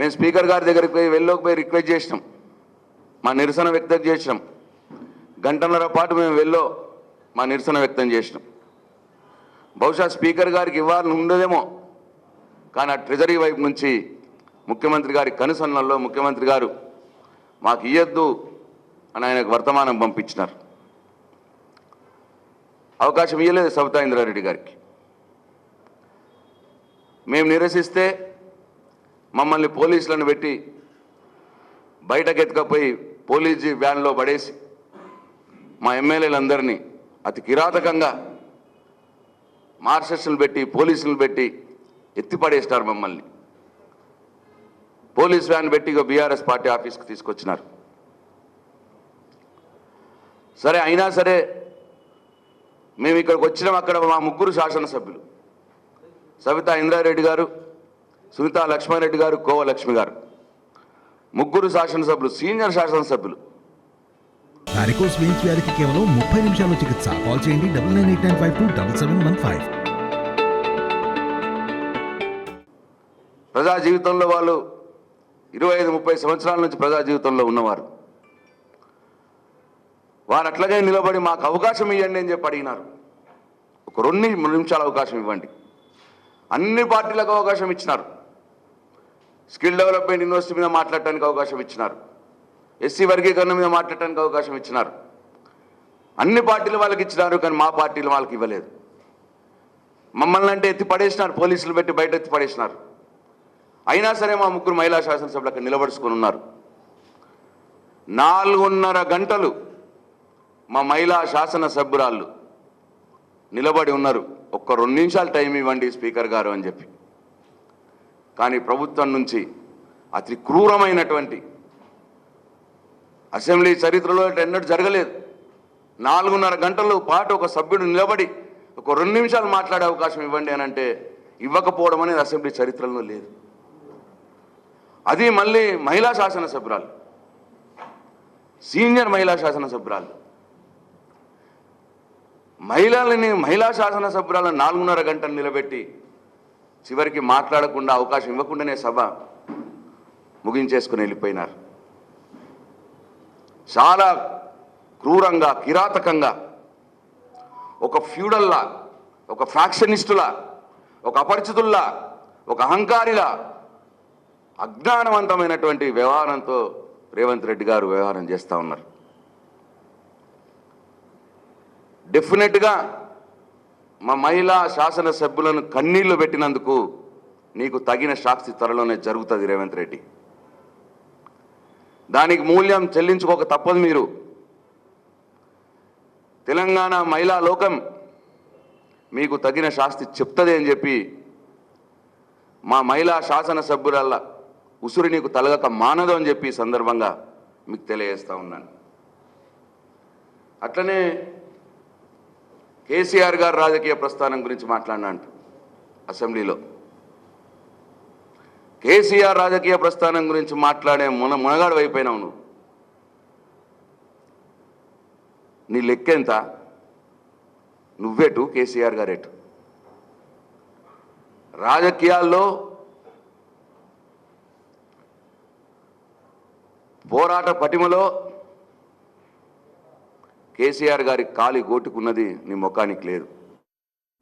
మేము స్పీకర్ గారి దగ్గరికి పోయి వెళ్ళోకి పోయి రిక్వెస్ట్ చేసినాం. మా నిరసన వ్యక్తం చేసినాం. గంటన్నర పాటు మేము వెళ్ళో మా నిరసన వ్యక్తం చేసినాం. బహుశా స్పీకర్ గారికి ఇవ్వాలని ఉండదేమో కానీ ఆ ట్రెజరీ వైపు నుంచి ముఖ్యమంత్రి గారి కనుసన్నల్లో ముఖ్యమంత్రి గారు మాకు ఇయ్యద్దు అని ఆయనకు వర్తమానం పంపించినారు. అవకాశం ఇవ్వలేదు సబితా ఇంద్రారెడ్డి గారికి. మేము నిరసిస్తే మమ్మల్ని పోలీసులను పెట్టి బయటకు ఎత్తుకపోయి పోలీస్ వ్యాన్లో పడేసి మా ఎమ్మెల్యేలందరినీ అతి కిరాతకంగా మార్షల్స్ని పెట్టి పోలీసులను పెట్టి ఎత్తిపడేసినారు మమ్మల్ని. పోలీస్ వ్యాన్ పెట్టి ఇక బీఆర్ఎస్ పార్టీ ఆఫీస్కి తీసుకొచ్చినారు. సరే అయినా సరే మేము ఇక్కడికి వచ్చినాం అక్కడ మా ముగ్గురు శాసనసభ్యులు. సవితా ఇంద్రారెడ్డి గారు సునీత లక్ష్మారెడ్డి గారు కోవ లక్ష్మి గారు. ముగ్గురు శాసనసభ్యులు సీనియర్ శాసనసభ్యులు. వారికోస్ వెయిన్స్ వ్యాధికి కేవలం ముప్పై నిమిషాల్లో చికిత్స. కాల్ చేయండి double nine eight nine five two double seven one five. ప్రజా జీవితంలో వాళ్ళు ఇరవై ఐదు ముప్పై సంవత్సరాల నుంచి ప్రజా జీవితంలో ఉన్నవారు. వారు అట్లాగే నిలబడి మాకు అవకాశం ఇవ్వండి అని చెప్పి అడిగినారు. ఒక రెండు నిమిషాల అవకాశం ఇవ్వండి. అన్ని పార్టీలకు అవకాశం ఇచ్చినారు. స్కిల్ డెవలప్మెంట్ యూనివర్సిటీ మీద మాట్లాడటానికి అవకాశం ఇచ్చినారు. ఎస్సీ వర్గీకరణ మీద మాట్లాడటానికి అవకాశం ఇచ్చినారు. అన్ని పార్టీలు వాళ్ళకి ఇచ్చినారు కానీ మా పార్టీలు వాళ్ళకి ఇవ్వలేదు. మమ్మల్ని అంటే ఎత్తి పడేసినారు పోలీసులు పెట్టి బయట ఎత్తి పడేసినారు. అయినా సరే మా ముగ్గురు మహిళా శాసనసభ్యులు అక్కడ నిలబడుచుకొని ఉన్నారు. నాలుగున్నర గంటలు మా మహిళా శాసనసభ్యురాళ్ళు నిలబడి ఉన్నారు. ఒక్క రెండు నిమిషాలు టైం ఇవ్వండి స్పీకర్ గారు అని చెప్పి. కానీ ప్రభుత్వం నుంచి అతి క్రూరమైనటువంటి అసెంబ్లీ చరిత్రలో ఎన్నడూ జరగలేదు. నాలుగున్నర గంటల పాటు ఒక సభ్యుడు నిలబడి ఒక రెండు నిమిషాలు మాట్లాడే అవకాశం ఇవ్వండి అని అంటే ఇవ్వకపోవడం అనేది అసెంబ్లీ చరిత్రలో లేదు. అది మళ్ళీ మహిళా శాసనసభ్యురాలు సీనియర్ మహిళా శాసనసభ్యురాలు మహిళలని మహిళా శాసనసభ్యురాలను నాలుగున్నర గంటలు నిలబెట్టి చివరికి మాట్లాడకుండా అవకాశం ఇవ్వకుండానే సభ ముగించేసుకుని వెళ్ళిపోయినారు. చాలా క్రూరంగా కిరాతకంగా ఒక ఫ్యూడల్లా ఒక ఫ్యాక్షనిస్టులా ఒక అపరిచితుల్లా ఒక అహంకారిలా అజ్ఞానవంతమైనటువంటి వ్యవహారంతో రేవంత్ రెడ్డి గారు వ్యవహారం చేస్తూ ఉన్నారు. డెఫినెట్గా మా మహిళా శాసనసభ్యులను కన్నీళ్ళు పెట్టినందుకు నీకు తగిన శాస్తి త్వరలోనే జరుగుతుంది రేవంత్ రెడ్డి. దానికి మూల్యం చెల్లించుకోక తప్పదు మీరు. తెలంగాణ మహిళా లోకం మీకు తగిన శాస్తి చెప్తుంది అని చెప్పి మా మహిళా శాసనసభ్యురాల ఉసురు నీకు తలగక మానదు అని చెప్పి సందర్భంగా మీకు తెలియజేస్తా ఉన్నాను. అట్లనే కేసీఆర్ గారు రాజకీయ ప్రస్థానం గురించి మాట్లాడినంట అసెంబ్లీలో. కేసీఆర్ రాజకీయ ప్రస్థానం గురించి మాట్లాడే మున మునగాడు అయిపోయినావు నువ్వు. నీ లెక్కెంత నువ్వెటు కేసీఆర్ గారేటు. రాజకీయాల్లో పోరాట పటిమలో కేసీఆర్ గారి కాలి గోటుకున్నది నీ ముఖానికి లేదు.